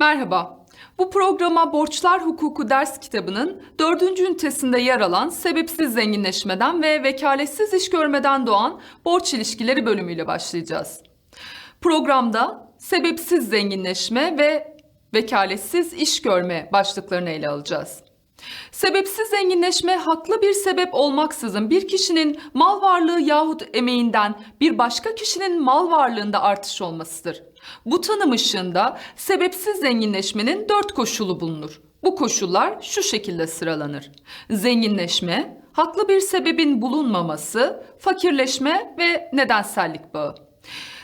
Merhaba. Bu programa Borçlar Hukuku ders kitabının dördüncü ünitesinde yer alan sebepsiz zenginleşmeden ve vekaletsiz iş görmeden doğan borç ilişkileri bölümüyle başlayacağız. Programda sebepsiz zenginleşme ve vekaletsiz iş görme başlıklarını ele alacağız. Sebepsiz zenginleşme haklı bir sebep olmaksızın bir kişinin mal varlığı yahut emeğinden bir başka kişinin mal varlığında artış olmasıdır. Bu tanım ışığında sebepsiz zenginleşmenin dört koşulu bulunur. Bu koşullar şu şekilde sıralanır. Zenginleşme, haklı bir sebebin bulunmaması, fakirleşme ve nedensellik bağı.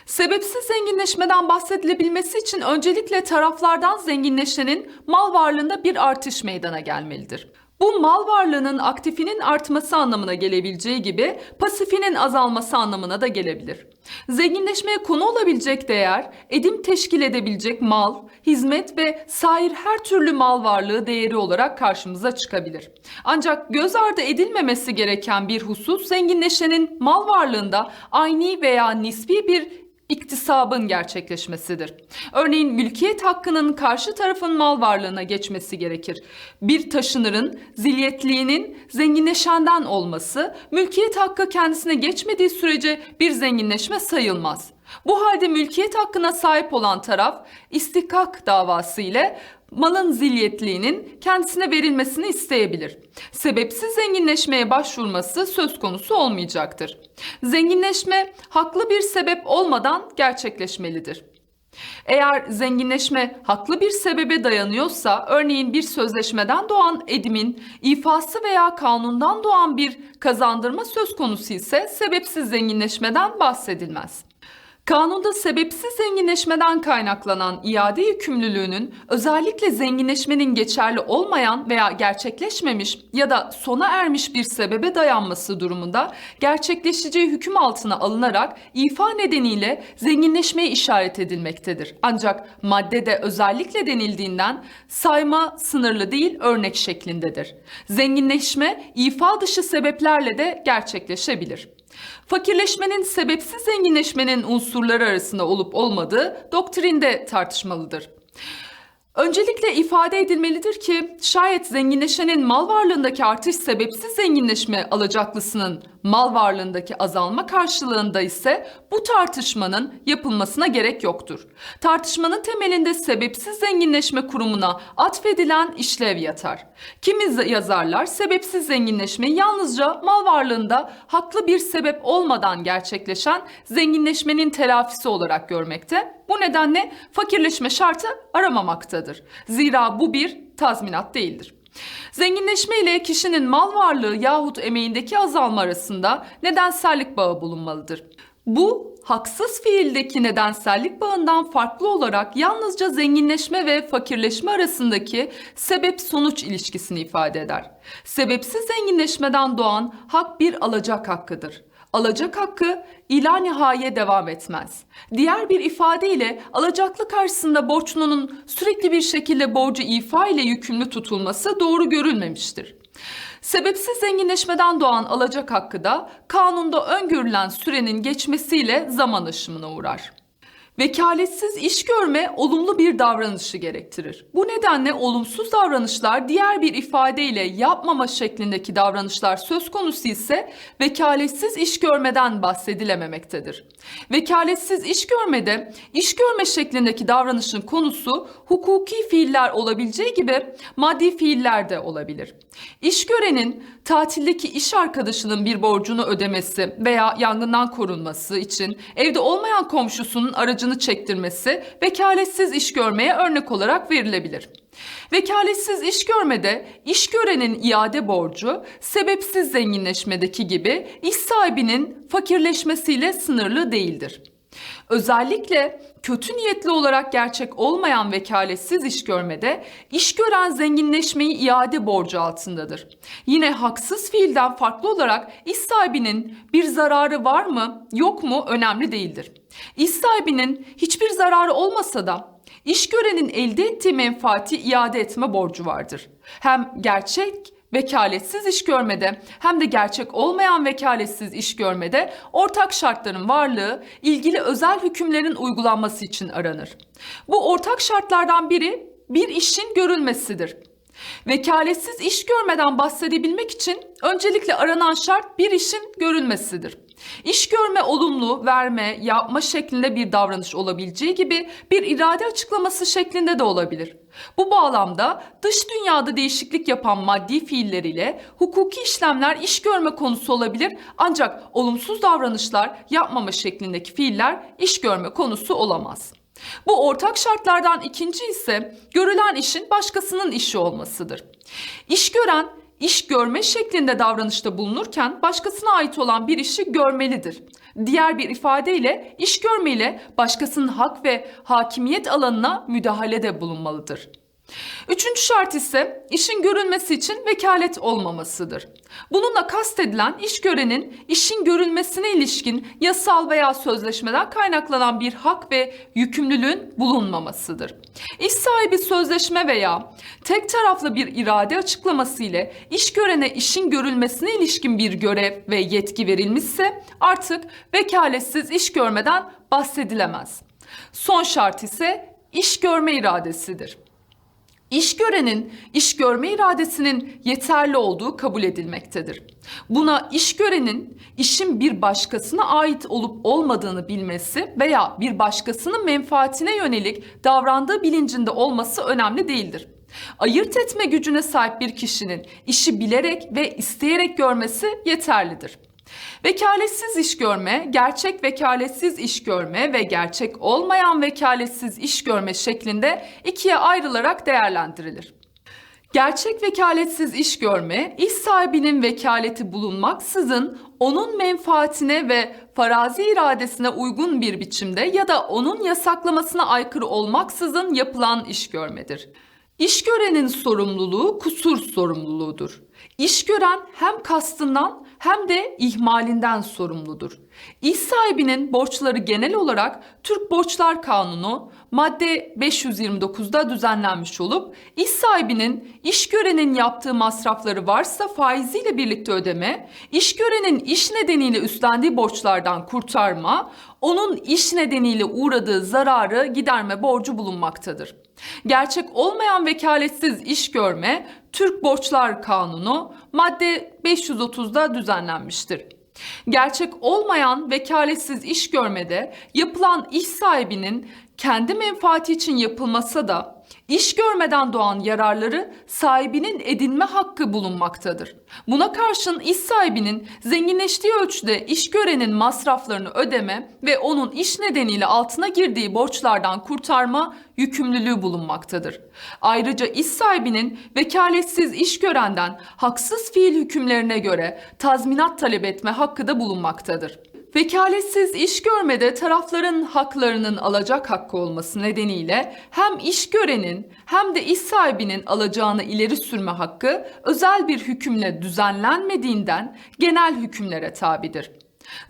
Sebepsiz zenginleşmeden bahsedilebilmesi için öncelikle taraflardan zenginleşenin mal varlığında bir artış meydana gelmelidir. Bu mal varlığının aktifinin artması anlamına gelebileceği gibi pasifinin azalması anlamına da gelebilir. Zenginleşmeye konu olabilecek değer, edim teşkil edebilecek mal, hizmet ve sair her türlü mal varlığı değeri olarak karşımıza çıkabilir. Ancak göz ardı edilmemesi gereken bir husus zenginleşenin mal varlığında aynı veya nispi bir iktisabın gerçekleşmesidir. Örneğin mülkiyet hakkının karşı tarafın mal varlığına geçmesi gerekir. Bir taşınırın zilyetliğinin zenginleşenden olması, mülkiyet hakkı kendisine geçmediği sürece bir zenginleşme sayılmaz. Bu halde mülkiyet hakkına sahip olan taraf istikak davası ile malın zilyetliğinin kendisine verilmesini isteyebilir. Sebepsiz zenginleşmeye başvurması söz konusu olmayacaktır. Zenginleşme haklı bir sebep olmadan gerçekleşmelidir. Eğer zenginleşme haklı bir sebebe dayanıyorsa, örneğin bir sözleşmeden doğan edimin ifası veya kanundan doğan bir kazandırma söz konusu ise sebepsiz zenginleşmeden bahsedilmez. Kanunda sebepsiz zenginleşmeden kaynaklanan iade yükümlülüğünün özellikle zenginleşmenin geçerli olmayan veya gerçekleşmemiş ya da sona ermiş bir sebebe dayanması durumunda gerçekleşeceği hüküm altına alınarak ifa nedeniyle zenginleşmeye işaret edilmektedir. Ancak maddede özellikle denildiğinden sayma sınırlı değil örnek şeklindedir. Zenginleşme ifa dışı sebeplerle de gerçekleşebilir. Fakirleşmenin sebepsiz zenginleşmenin unsurları arasında olup olmadığı doktrinde tartışmalıdır. Öncelikle ifade edilmelidir ki şayet zenginleşenin mal varlığındaki artış sebepsiz zenginleşme alacaklısının mal varlığındaki azalma karşılığında ise bu tartışmanın yapılmasına gerek yoktur. Tartışmanın temelinde sebepsiz zenginleşme kurumuna atfedilen işlev yatar. Kimi yazarlar sebepsiz zenginleşmeyi yalnızca mal varlığında haklı bir sebep olmadan gerçekleşen zenginleşmenin telafisi olarak görmekte. Bu nedenle fakirleşme şartı aramamaktadır. Zira bu bir tazminat değildir. Zenginleşme ile kişinin mal varlığı yahut emeğindeki azalma arasında nedensellik bağı bulunmalıdır. Bu haksız fiildeki nedensellik bağından farklı olarak yalnızca zenginleşme ve fakirleşme arasındaki sebep sonuç ilişkisini ifade eder. Sebepsiz zenginleşmeden doğan hak bir alacak hakkıdır. Alacak hakkı ila nihaye devam etmez. Diğer bir ifadeyle alacaklı karşısında borçlunun sürekli bir şekilde borcu ifa ile yükümlü tutulması doğru görülmemiştir. Sebepsiz zenginleşmeden doğan alacak hakkı da kanunda öngörülen sürenin geçmesiyle zaman aşımına uğrar. Vekaletsiz iş görme olumlu bir davranışı gerektirir. Bu nedenle olumsuz davranışlar diğer bir ifadeyle yapmama şeklindeki davranışlar söz konusu ise vekaletsiz iş görmeden bahsedilememektedir. Vekaletsiz iş görmede iş görme şeklindeki davranışın konusu hukuki fiiller olabileceği gibi maddi fiiller de olabilir. İş görenin tatildeki iş arkadaşının bir borcunu ödemesi veya yangından korunması için evde olmayan komşusunun aracını çektirmesi vekaletsiz iş görmeye örnek olarak verilebilir. Vekaletsiz iş görmede iş görenin iade borcu sebepsiz zenginleşmedeki gibi iş sahibinin fakirleşmesiyle sınırlı değildir. Özellikle kötü niyetli olarak gerçek olmayan vekaletsiz iş görmede iş gören zenginleşmeyi iade borcu altındadır. Yine haksız fiilden farklı olarak iş sahibinin bir zararı var mı yok mu önemli değildir. İş sahibinin hiçbir zararı olmasa da İş görenin elde ettiği menfaati iade etme borcu vardır. Hem gerçek vekaletsiz iş görmede hem de gerçek olmayan vekaletsiz iş görmede ortak şartların varlığı ilgili özel hükümlerin uygulanması için aranır. Bu ortak şartlardan biri bir işin görülmesidir. Vekaletsiz iş görmeden bahsedebilmek için öncelikle aranan şart bir işin görülmesidir. İş görme olumlu, verme, yapma şeklinde bir davranış olabileceği gibi bir irade açıklaması şeklinde de olabilir. Bu bağlamda dış dünyada değişiklik yapan maddi fiiller ile hukuki işlemler iş görme konusu olabilir ancak olumsuz davranışlar yapmama şeklindeki fiiller iş görme konusu olamaz. Bu ortak şartlardan ikinci ise görülen işin başkasının işi olmasıdır. İş gören iş görme şeklinde davranışta bulunurken başkasına ait olan bir işi görmelidir. Diğer bir ifadeyle iş görme ile başkasının hak ve hakimiyet alanına müdahalede bulunmalıdır. Üçüncü şart ise işin görülmesi için vekalet olmamasıdır. Bununla kastedilen iş görenin işin görülmesine ilişkin yasal veya sözleşmeden kaynaklanan bir hak ve yükümlülüğün bulunmamasıdır. İş sahibi sözleşme veya tek taraflı bir irade açıklaması ile iş görene işin görülmesine ilişkin bir görev ve yetki verilmişse artık vekaletsiz iş görmeden bahsedilemez. Son şart ise iş görme iradesidir. İş görenin iş görme iradesinin yeterli olduğu kabul edilmektedir. Buna iş görenin işin bir başkasına ait olup olmadığını bilmesi veya bir başkasının menfaatine yönelik davrandığı bilincinde olması önemli değildir. Ayırt etme gücüne sahip bir kişinin işi bilerek ve isteyerek görmesi yeterlidir. Vekaletsiz iş görme, gerçek vekaletsiz iş görme ve gerçek olmayan vekaletsiz iş görme şeklinde ikiye ayrılarak değerlendirilir. Gerçek vekaletsiz iş görme, iş sahibinin vekaleti bulunmaksızın onun menfaatine ve farazi iradesine uygun bir biçimde ya da onun yasaklamasına aykırı olmaksızın yapılan iş görmedir. İş görenin sorumluluğu kusur sorumluluğudur. İş gören hem kastından hem de ihmalinden sorumludur. İş sahibinin borçları genel olarak Türk Borçlar Kanunu madde 529'da düzenlenmiş olup iş sahibinin iş görenin yaptığı masrafları varsa faiziyle birlikte ödeme, iş görenin iş nedeniyle üstlendiği borçlardan kurtarma, onun iş nedeniyle uğradığı zararı giderme borcu bulunmaktadır. Gerçek olmayan vekaletsiz iş görme Türk Borçlar Kanunu madde 530'da düzenlenmiştir. Gerçek olmayan vekaletsiz iş görmede yapılan iş sahibinin kendi menfaati için yapılmasa da iş görmeden doğan yararları sahibinin edinme hakkı bulunmaktadır. Buna karşın iş sahibinin zenginleştiği ölçüde iş görenin masraflarını ödeme ve onun iş nedeniyle altına girdiği borçlardan kurtarma yükümlülüğü bulunmaktadır. Ayrıca iş sahibinin vekaletsiz iş görenden haksız fiil hükümlerine göre tazminat talep etme hakkı da bulunmaktadır. Vekaletsiz iş görmede tarafların haklarının alacak hakkı olması nedeniyle hem iş görenin hem de iş sahibinin alacağını ileri sürme hakkı özel bir hükümle düzenlenmediğinden genel hükümlere tabidir.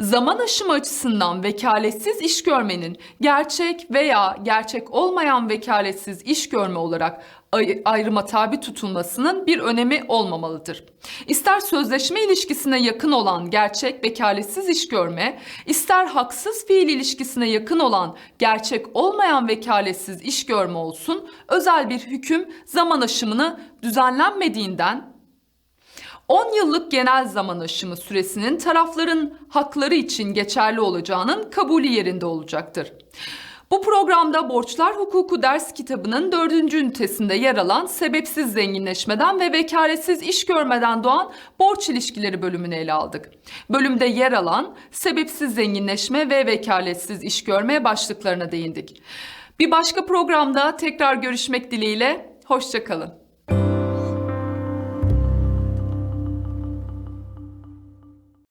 Zaman aşımı açısından vekaletsiz iş görmenin gerçek veya gerçek olmayan vekaletsiz iş görme olarak ayrıma tabi tutulmasının bir önemi olmamalıdır. İster sözleşme ilişkisine yakın olan gerçek vekaletsiz iş görme, ister haksız fiil ilişkisine yakın olan gerçek olmayan vekaletsiz iş görme olsun, özel bir hüküm zaman aşımını düzenlenmediğinden 10 yıllık genel zaman aşımı süresinin tarafların hakları için geçerli olacağının kabulü yerinde olacaktır. Bu programda Borçlar Hukuku ders kitabının dördüncü ünitesinde yer alan sebepsiz zenginleşmeden ve vekaletsiz iş görmeden doğan borç ilişkileri bölümünü ele aldık. Bölümde yer alan sebepsiz zenginleşme ve vekaletsiz iş görme başlıklarına değindik. Bir başka programda tekrar görüşmek dileğiyle, hoşçakalın.